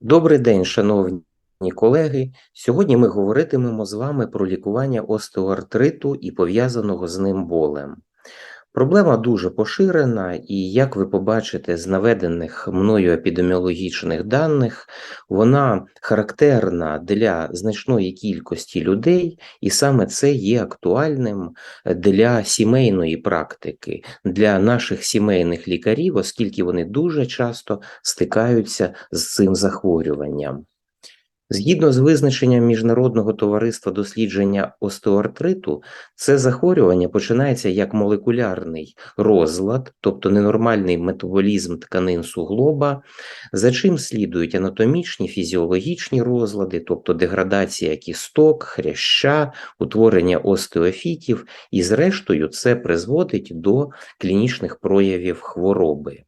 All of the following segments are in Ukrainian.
Добрий день, шановні колеги. Сьогодні ми говоритимемо з вами про лікування остеоартриту і пов'язаного з ним болем. Проблема дуже поширена, і як ви побачите з наведених мною епідеміологічних даних, вона характерна для значної кількості людей, і саме це є актуальним для сімейної практики, для наших сімейних лікарів, оскільки вони дуже часто стикаються з цим захворюванням. Згідно з визначенням Міжнародного товариства дослідження остеоартриту, це захворювання починається як молекулярний розлад, тобто ненормальний метаболізм тканин суглоба, за чим слідують анатомічні, фізіологічні розлади, тобто деградація кісток, хряща, утворення остеофітів, і, зрештою, це призводить до клінічних проявів хвороби.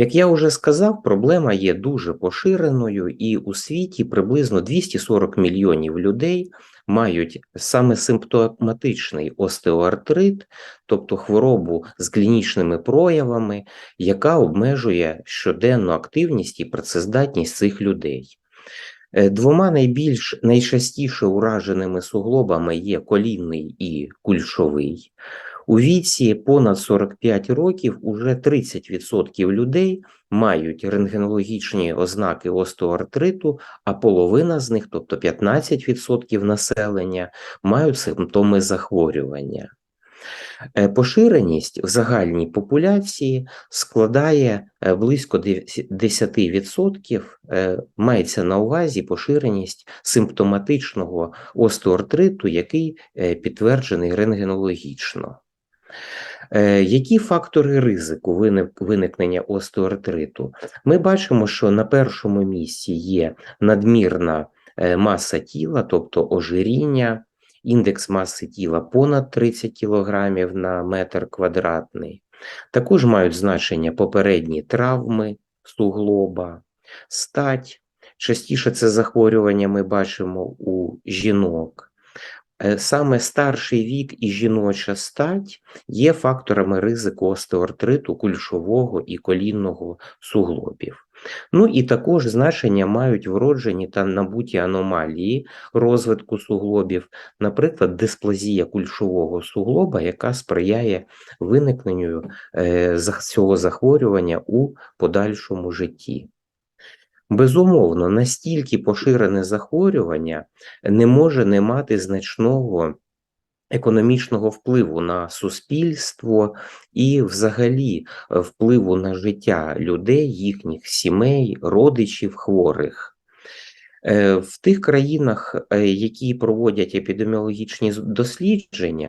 Як я вже сказав, проблема є дуже поширеною, і у світі приблизно 240 мільйонів людей мають саме симптоматичний остеоартрит, тобто хворобу з клінічними проявами, яка обмежує щоденну активність і працездатність цих людей. Е, двома найбільш найчастіше ураженими суглобами є колінний і кульшовий. У віці понад 45 років уже 30% людей мають рентгенологічні ознаки остеоартриту, а половина з них, тобто 15% населення, мають симптоми захворювання. Е, поширеність в загальній популяції складає е, близько 10%, е, мається на увазі поширеність симптоматичного остеоартриту, який підтверджений рентгенологічно. Е, які фактори ризику виникнення остеоартриту? Ми бачимо, що на першому місці є надмірна е, маса тіла, тобто ожиріння, індекс маси тіла понад 30 кг на метр квадратний. Також мають значення попередні травми суглоба, стать. Частіше це захворювання ми бачимо у жінок. Е, саме старший вік і жіноча стать є факторами ризику остеоартриту кульшового і колінного суглобів. Ну і також значення мають вроджені та набуті аномалії розвитку суглобів, наприклад, дисплазія кульшового суглоба, яка сприяє виникненню е, цього захворювання у подальшому житті. Безумовно, настільки поширене захворювання не може не мати значного економічного впливу на суспільство і, взагалі, впливу на життя людей, їхніх сімей, родичів, хворих. Е, в тих країнах, е, які проводять епідеміологічні дослідження,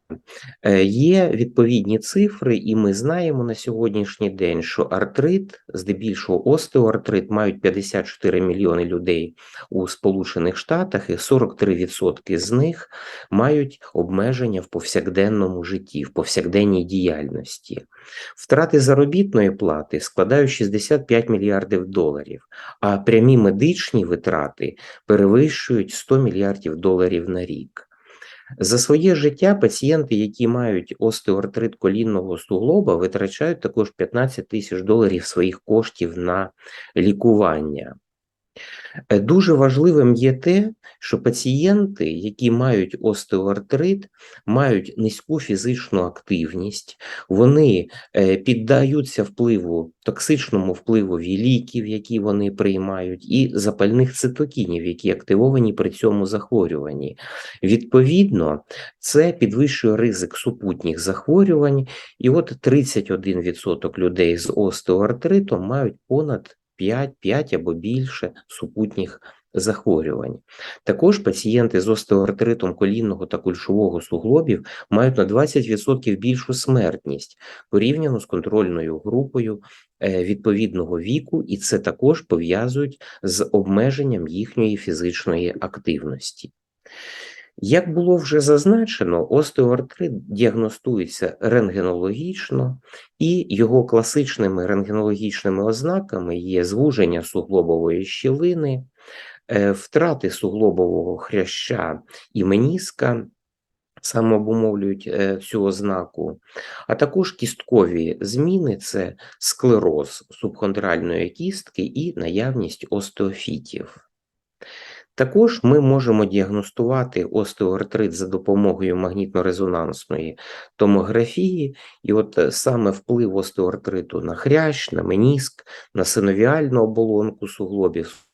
е, є відповідні цифри, і ми знаємо на сьогоднішній день, що артрит, здебільшого остеоартрит, мають 54 мільйони людей у Сполучених Штатах, і 43% з них мають обмеження в повсякденному житті, в повсякденній діяльності. Втрати заробітної плати складають 65 мільярдів доларів, а прямі медичні витрати перевищують 100 мільярдів доларів на рік. За своє життя пацієнти, які мають остеоартрит колінного суглоба, витрачають також 15 тисяч доларів своїх коштів на лікування. Е, дуже важливим є те, що пацієнти, які мають остеоартрит, мають низьку фізичну активність, вони е, піддаються впливу, токсичному впливові ліків, які вони приймають, і запальних цитокінів, які активовані при цьому захворюванні. Відповідно, це підвищує ризик супутніх захворювань, і от 31% людей з остеоартритом мають понад 5, 5 або більше супутніх захворювань. Також пацієнти з остеоартритом колінного та кульшового суглобів мають на 20% більшу смертність порівняно з контрольною групою е, відповідного віку, і це також пов'язують з обмеженням їхньої фізичної активності. Як було вже зазначено, остеоартрит діагностується рентгенологічно, і його класичними рентгенологічними ознаками є звуження суглобової щілини, е, втрати суглобового хряща і меніска, саме обумовлюють е, цю ознаку, а також кісткові зміни це склероз субхондральної кістки і наявність остеофітів. Також ми можемо діагностувати остеоартрит за допомогою магнітно-резонансної томографії, і от е, саме вплив остеоартриту на хрящ, на меніск, на синовіальну оболонку суглобів,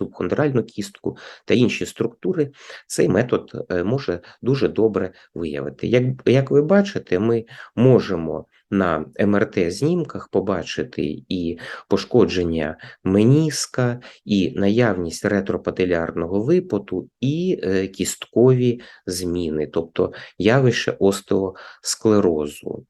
субхондральну кістку та інші структури, цей метод е, може дуже добре виявити. Як, Як ви бачите, ми можемо на МРТ-знімках побачити і пошкодження меніска, і наявність ретропателярного випоту, і е, кісткові зміни, тобто явище остеосклерозу.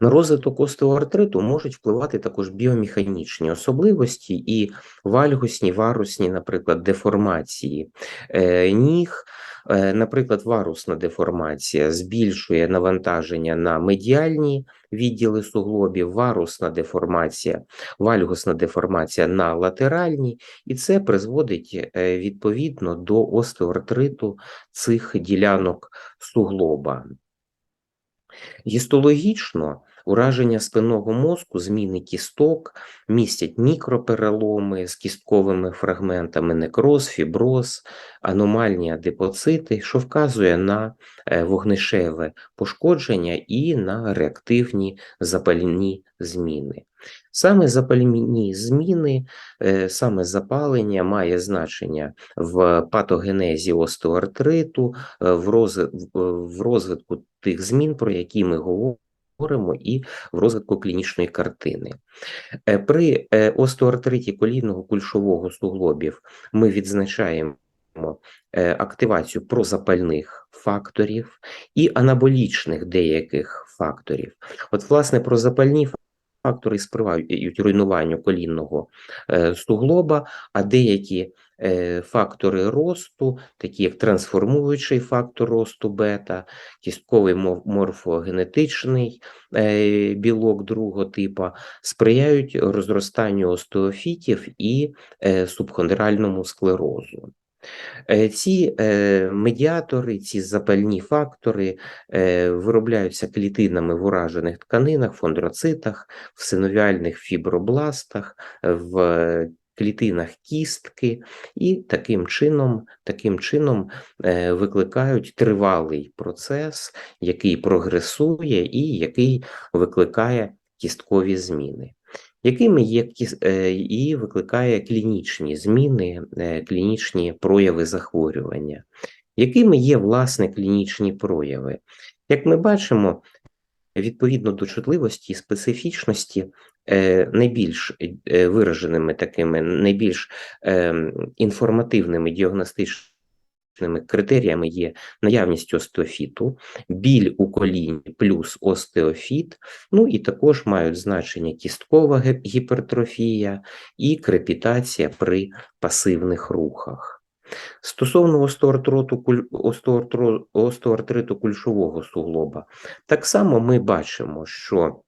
На розвиток остеоартриту можуть впливати також біомеханічні особливості і вальгусні, варусні, наприклад, деформації е, ніг. Е, наприклад, варусна деформація збільшує навантаження на медіальні відділи суглобів, варусна деформація, вальгусна деформація на латеральні, і це призводить е, відповідно до остеоартриту цих ділянок суглоба. Гістологічно ураження спинного мозку, зміни кісток містять мікропереломи з кістковими фрагментами, некроз, фіброз, аномальні адипоцити, що вказує на е, вогнишеве пошкодження і на реактивні запальні зміни. Саме запальні зміни, е, саме запалення має значення в патогенезі остеоартриту, е, в розвитку тих змін, про які ми говоримо, і в розвитку клінічної картини. Е, при остеоартриті колінного кульшового суглобів ми відзначаємо активацію прозапальних факторів і анаболічних деяких факторів. От, власне, прозапальні фактори сприяють руйнуванню колінного е, суглоба, а деякі е, фактори росту, такі як трансформуючий фактор росту бета, кістковий морфогенетичний е, білок другого типу, сприяють розростанню остеофітів і субхондральному склерозу. Е, ці е, медіатори, ці запальні фактори е, виробляються клітинами в уражених тканинах, фондроцитах, в синовіальних фібробластах, в клітинах кістки, і таким чином таким чином викликають тривалий процес, який прогресує і який викликає кісткові зміни якими є е, і викликає клінічні зміни, е, клінічні прояви захворювання, якими є власне клінічні прояви. Як ми бачимо, відповідно до чутливості і специфічності, е, найбільш вираженими такими, найбільш ем, інформативними діагностичними Критеріями є наявність остеофіту, біль у коліні плюс остеофіт, ну і також мають значення кісткова гіпертрофія і крепітація при пасивних рухах. Стосовно остеоартриту кульшового суглоба, так само ми бачимо, що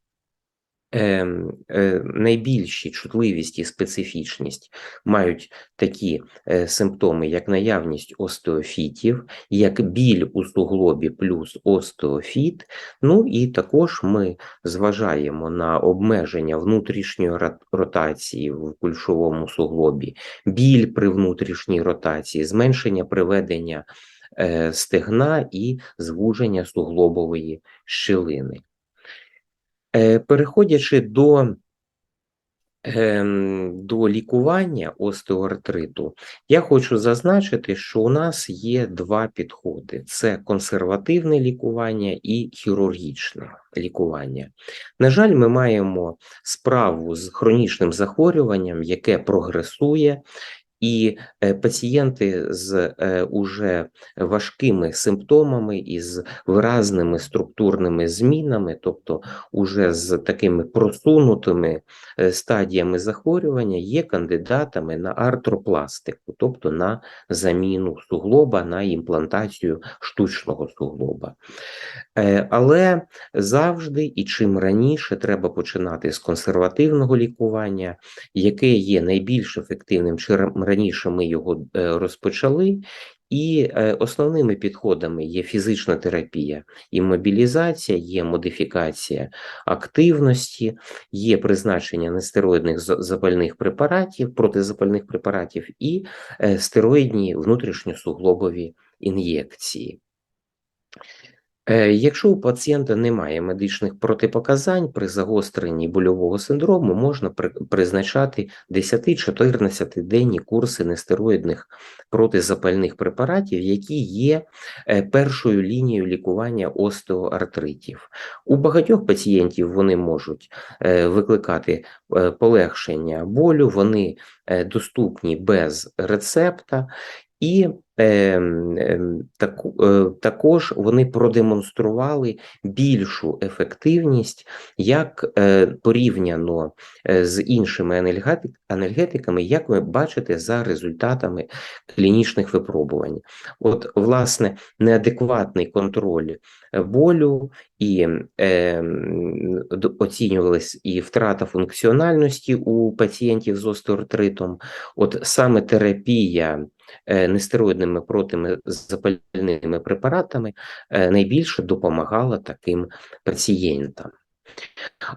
Ем, е, найбільші чутливість і специфічність мають такі е, симптоми, як наявність остеофітів, як біль у суглобі плюс остеофіт. Ну і також ми зважаємо на обмеження внутрішньої ротації в кульшовому суглобі, біль при внутрішній ротації, зменшення приведення е, стегна і звуження суглобової щілини. Е, переходячи до ем, до лікування остеоартриту, я хочу зазначити, що у нас є два підходи: це консервативне лікування і хірургічне лікування. На жаль, ми маємо справу з хронічним захворюванням, яке прогресує, і е, пацієнти з е, уже важкими симптомами і з виразними структурними змінами, тобто уже з такими просунутими е, стадіями захворювання, є кандидатами на артропластику, тобто на заміну суглоба, на імплантацію штучного суглоба. Але завжди і чим раніше треба починати з консервативного лікування, яке є найбільш ефективним, чим раніше ми його е, розпочали, І е, основними підходами є фізична терапія, іммобілізація, є модифікація активності, є призначення нестероїдних запальних препаратів, протизапальних препаратів і е, стероїдні внутрішньосуглобові ін'єкції. Е, якщо у пацієнта немає медичних протипоказань при загостренні больового синдрому, можна призначати 10-14 денні курси нестероїдних протизапальних препаратів, які є е, першою лінією лікування остеоартритів. У багатьох пацієнтів вони можуть е, викликати полегшення болю, вони доступні без рецепта. І так, е, також вони продемонстрували більшу ефективність як е, порівняно е, з іншими анальгетиками, як ви бачите за результатами клінічних випробувань. От, власне, неадекватний контроль болю і е, оцінювалась і втрата функціональності у пацієнтів з остеоартритом. От саме терапія Е, нестероїдними протизапальними препаратами е, найбільше допомагала таким пацієнтам.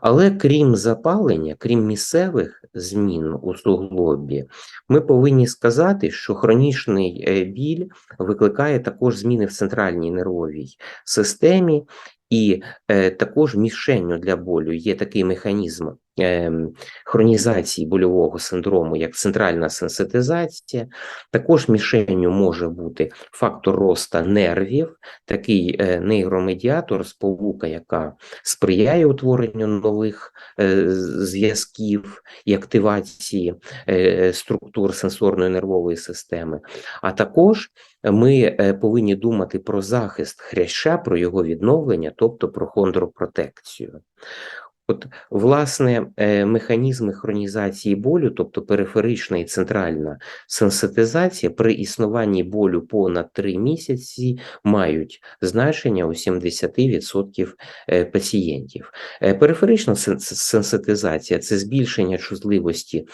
Але крім запалення, крім місцевих змін у суглобі, ми повинні сказати, що хронічний е, біль викликає також зміни в центральній нервовій системі, і е, також мішенню для болю є такий механізм хронізації больового синдрому, як центральна сенситизація. Також мішенню може бути фактор роста нервів, такий е, нейромедіатор, сполука, яка сприяє утворенню нових е, зв'язків і активації е, структур сенсорної нервової системи, а також ми повинні думати про захист хряща, про його відновлення, тобто про хондропротекцію. От, власне, е, механізми хронізації болю, тобто периферична і центральна сенситизація при існуванні болю понад 3 місяці мають значення у 70% е, пацієнтів. Е, периферична сенситизація це збільшення чутливості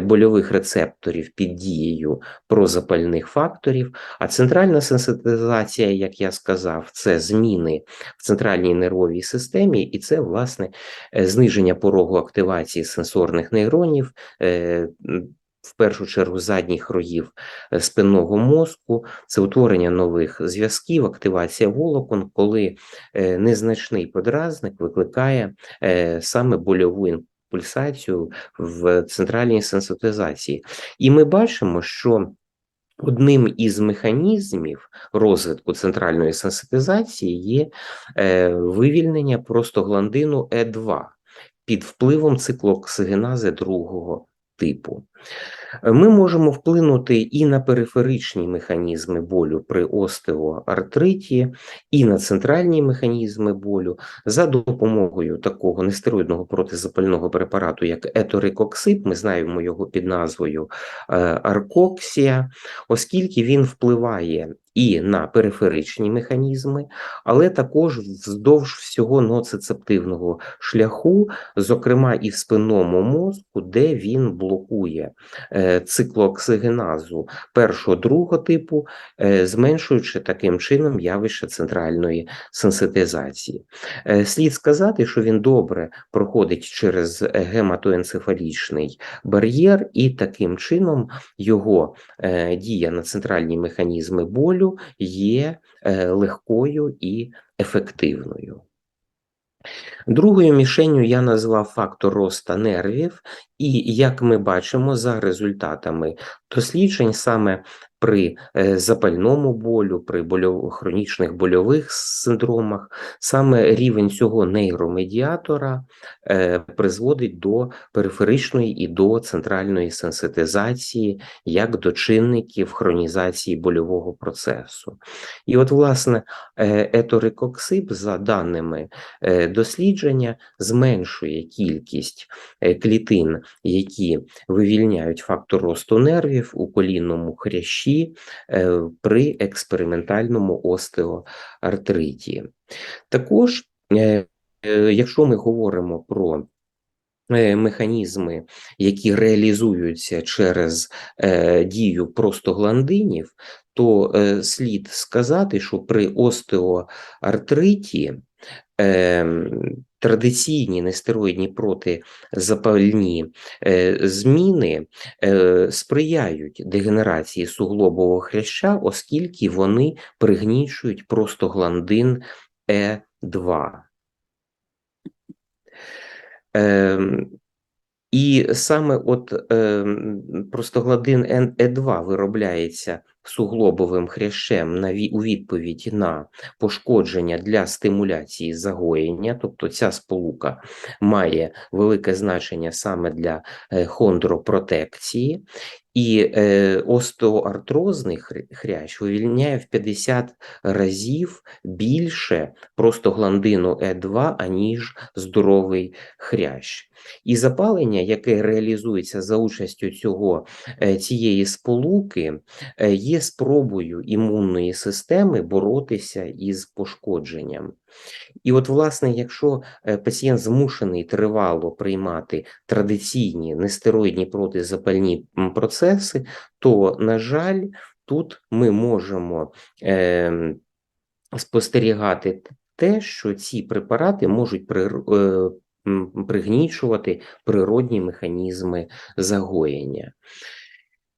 больових рецепторів під дією прозапальних факторів, а центральна сенситизація, як я сказав, це зміни в центральній нервовій системі, і це, власне, зниження порогу активації сенсорних нейронів. Е, в першу чергу задніх роїв е, спинного мозку, це утворення нових зв'язків, активація волокон, коли незначний подразник викликає саме больову імпульсацію в центральній сенситизації. І ми бачимо, що Одним із механізмів розвитку центральної сенситизації є е, вивільнення простагландину Е2 під впливом циклоксигенази другого типу. Ми можемо вплинути і на периферичні механізми болю при остеоартриті, і на центральні механізми болю. За допомогою такого нестероїдного протизапального препарату, як еторикоксип, ми знаємо його під назвою е, аркоксія, оскільки він впливає і на периферичні механізми, але також вздовж всього ноцицептивного шляху, зокрема і в спинному мозку, де він блокує циклооксигеназу першого другого типу, е, зменшуючи таким чином явище центральної сенситизації. Е, слід сказати, що він добре проходить через гематоенцефалічний бар'єр, і таким чином його дія на центральні механізми болю є е, легкою і ефективною. Другою мішенью я назвав фактор роста нервів, і як ми бачимо за результатами досліджень, саме при е, запальному болю, при больов... хронічних больових синдромах, саме рівень цього нейромедіатора е, призводить до периферичної і до центральної сенситизації, як до чинників хронізації больового процесу. І от, власне, е, еторикоксип, за даними дослідження, зменшує кількість клітин, які вивільняють фактор росту нервів у колінному хрящі хрящі е, при експериментальному остеоартриті. Також, е, е, якщо ми говоримо про Механізми, які реалізуються через е, дію простогландинів, то е, слід сказати, що при остеоартриті е, традиційні нестероїдні протизапальні е, зміни е, сприяють дегенерації суглобового хряща, оскільки вони пригнічують простогландин Е2. Ем, і саме от е, простогладин Е2 виробляється суглобовим хрящем у відповідь на пошкодження для стимуляції загоєння, тобто ця сполука має велике значення саме для е, хондропротекції, і е, остеоартрозний хрящ вивільняє в 50 разів більше простогландину Е2, аніж здоровий хрящ. І запалення, яке реалізується за участю цього, е, цієї сполуки, е, є спробою імунної системи боротися із пошкодженням. І от, власне, якщо е, пацієнт змушений тривало приймати традиційні нестероїдні протизапальні процеси, то, на жаль, тут ми можемо е, спостерігати те, що ці препарати можуть при, е, пригнічувати природні механізми загоєння.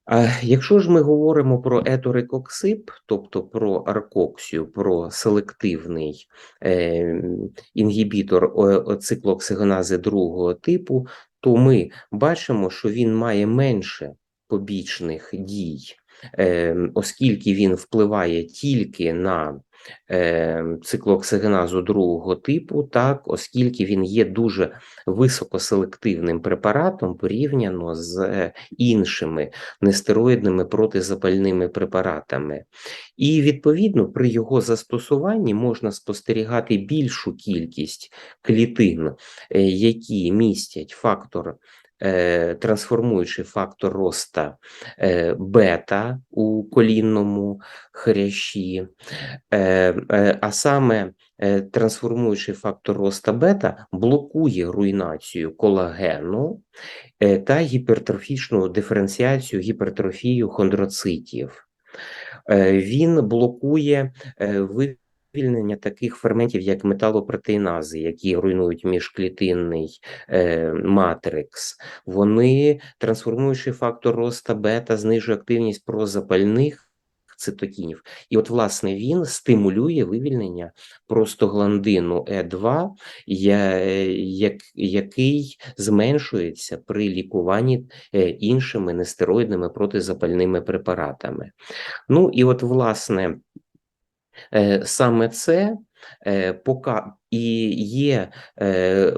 А якщо ж ми говоримо про еторикоксип, тобто про аркоксію, про селективний е, інгібітор циклооксигенази другого типу, то ми бачимо, що він має менше побічних дій, е, оскільки він впливає тільки на циклооксигеназу другого типу, так, оскільки він є дуже високоселективним препаратом порівняно з іншими нестероїдними протизапальними препаратами. І, відповідно, при його застосуванні можна спостерігати більшу кількість клітин, е, які містять фактор Е, трансформуючий фактор роста е, бета у колінному хрящі, е, а саме трансформуючий фактор роста бета блокує руйнацію колагену та гіпертрофічну диференціацію гіпертрофію хондроцитів. Він блокує вивільнення таких ферментів, як металопротеїнази, які руйнують міжклітинний е, матрикс, вони трансформуючи фактор роста бета, знижує активність прозапальних цитокінів. І от, власне, він стимулює вивільнення простогландину Е2, як, який зменшується при лікуванні е, іншими нестероїдними протизапальними препаратами. Ну і от, власне, саме це е, пока і є е,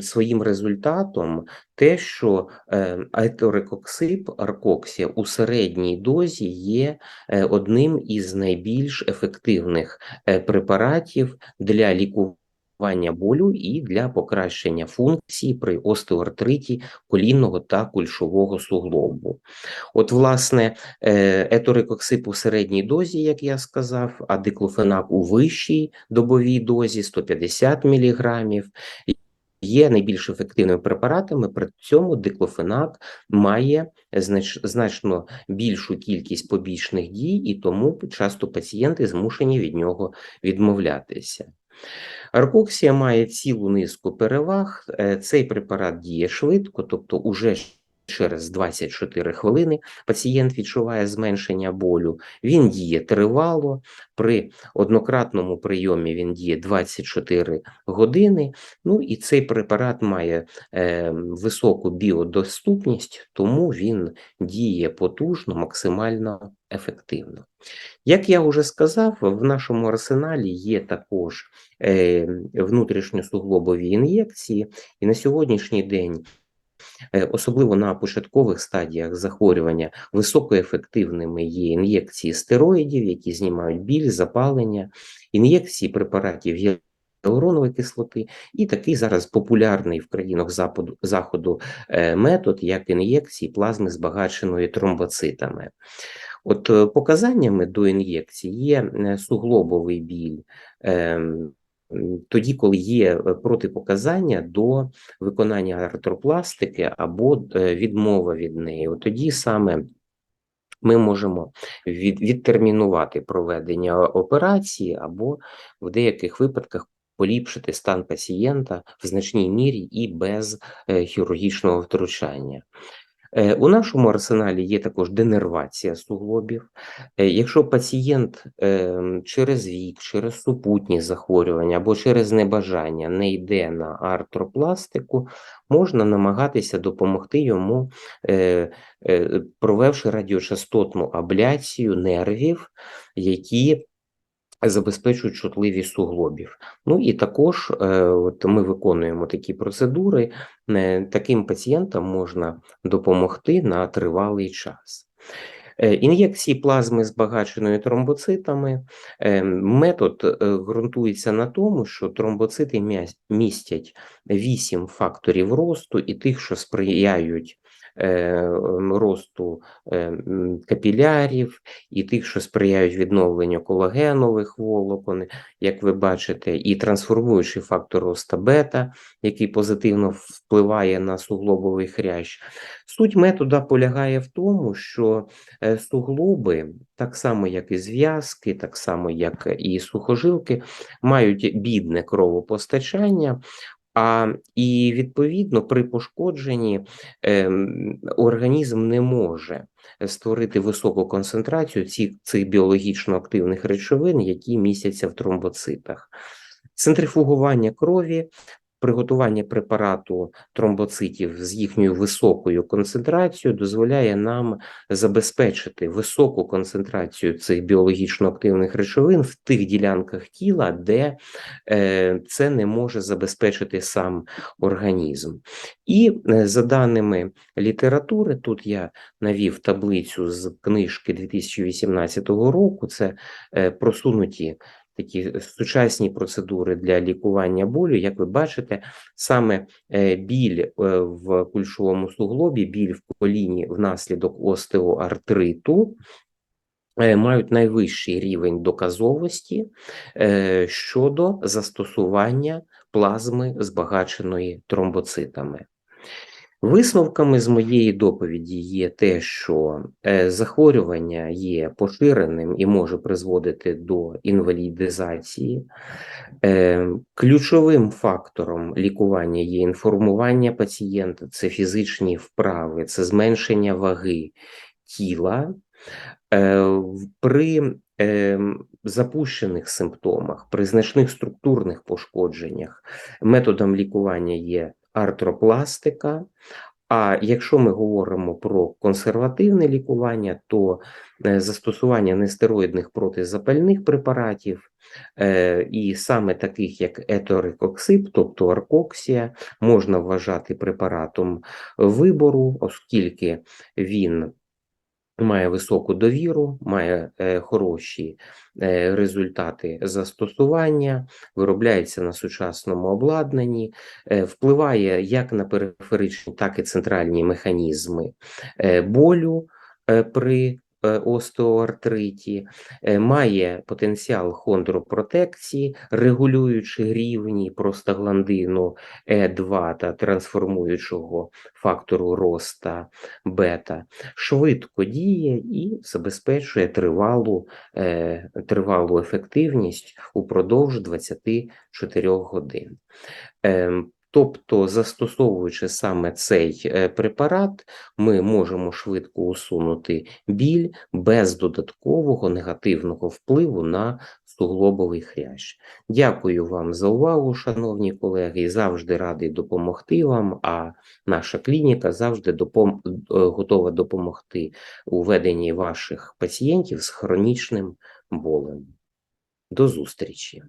своїм результатом те, що айторикоксип, аркоксія у середній дозі є одним із найбільш ефективних препаратів для лікування лікування болю і для покращення функції при остеоартриті колінного та кульшового суглобу. От, власне, е, еторикоксип у середній дозі, як я сказав, а диклофенак у вищій добовій дозі 150 мг. Є найбільш ефективними препаратами, при цьому диклофенак має знач, значно більшу кількість побічних дій, і тому часто пацієнти змушені від нього відмовлятися. Аркоксія має цілу низку переваг. Е, цей препарат діє швидко, тобто уже через 24 хвилини пацієнт відчуває зменшення болю. Він діє тривало, при однократному прийомі він діє 24 години. Ну і цей препарат має е, високу біодоступність, тому він діє потужно, максимально ефективно. Як я вже сказав, в нашому арсеналі є також е, внутрішньосуглобові ін'єкції, і на сьогоднішній день. Е, особливо на початкових стадіях захворювання високоефективними є ін'єкції стероїдів, які знімають біль, запалення, ін'єкції препаратів гіалуронової кислоти, і такий зараз популярний в країнах Западу, заходу е, метод, як ін'єкції плазми збагаченої тромбоцитами. От е, показаннями до ін'єкції є суглобовий біль. Тоді, коли є е, протипоказання до виконання артропластики або е, відмова від неї, От тоді саме ми можемо від, відтермінувати проведення операції або в деяких випадках поліпшити стан пацієнта в значній мірі і без е, хірургічного втручання. Е, у нашому арсеналі є також денервація суглобів. Е, якщо пацієнт ем, через вік, через супутні захворювання або через небажання не йде на артропластику, можна намагатися допомогти йому, е, провевши радіочастотну абляцію нервів, які забезпечують чутливість суглобів. Ну і також е, от ми виконуємо такі процедури. Е, таким пацієнтам можна допомогти на тривалий час. Е, ін'єкції плазми збагаченої тромбоцитами. Метод ґрунтується на тому, що тромбоцити містять 8 факторів росту і тих, що сприяють росту е, капілярів і тих, що сприяють відновленню колагенових волокон, як ви бачите, і трансформуючий фактор роста бета, який позитивно впливає на суглобовий хрящ. Суть метода полягає в тому, що е, суглоби, так само як і зв'язки, так само як і сухожилки, мають бідне кровопостачання, а і відповідно при пошкодженні е, організм не може створити високу концентрацію цих, цих біологічно активних речовин, які містяться в тромбоцитах. Центрифугування крові приготування препарату тромбоцитів з їхньою високою концентрацією дозволяє нам забезпечити високу концентрацію цих біологічно активних речовин в тих ділянках тіла, де е, це не може забезпечити сам організм. І е, за даними літератури, тут я навів таблицю з книжки 2018 року, це е, просунуті такі сучасні процедури для лікування болю. Як ви бачите, саме е, біль е, в кульшовому суглобі, біль в коліні внаслідок остеоартриту. Е, мають найвищий рівень доказовості щодо застосування плазми збагаченої тромбоцитами. Висновками з моєї доповіді є те, що е, захворювання є поширеним і може призводити до інвалідизації. Е, ключовим фактором лікування є інформування пацієнта, це фізичні вправи, це зменшення ваги тіла. Е, при запущених симптомах, при значних структурних пошкодженнях методом лікування є артропластика. А якщо ми говоримо про консервативне лікування, то е, застосування нестероїдних протизапальних препаратів, е, і саме таких як еторикоксип, тобто аркоксія, можна вважати препаратом вибору, оскільки він має високу довіру, має е, хороші е, результати застосування, виробляється на сучасному обладнанні, е, впливає як на периферичні, так і центральні механізми болю при остеоартриті, е, має потенціал хондропротекції, регулюючи рівні простагландину Е2 та трансформуючого фактору роста бета, швидко діє і забезпечує тривалу, е, тривалу ефективність упродовж 24 годин. Тобто, застосовуючи саме цей е, препарат, ми можемо швидко усунути біль без додаткового негативного впливу на суглобовий хрящ. Дякую вам за увагу, шановні колеги, завжди радий допомогти вам. А наша клініка завжди допом... Е, готова допомогти у веденні ваших пацієнтів з хронічним болем. До зустрічі!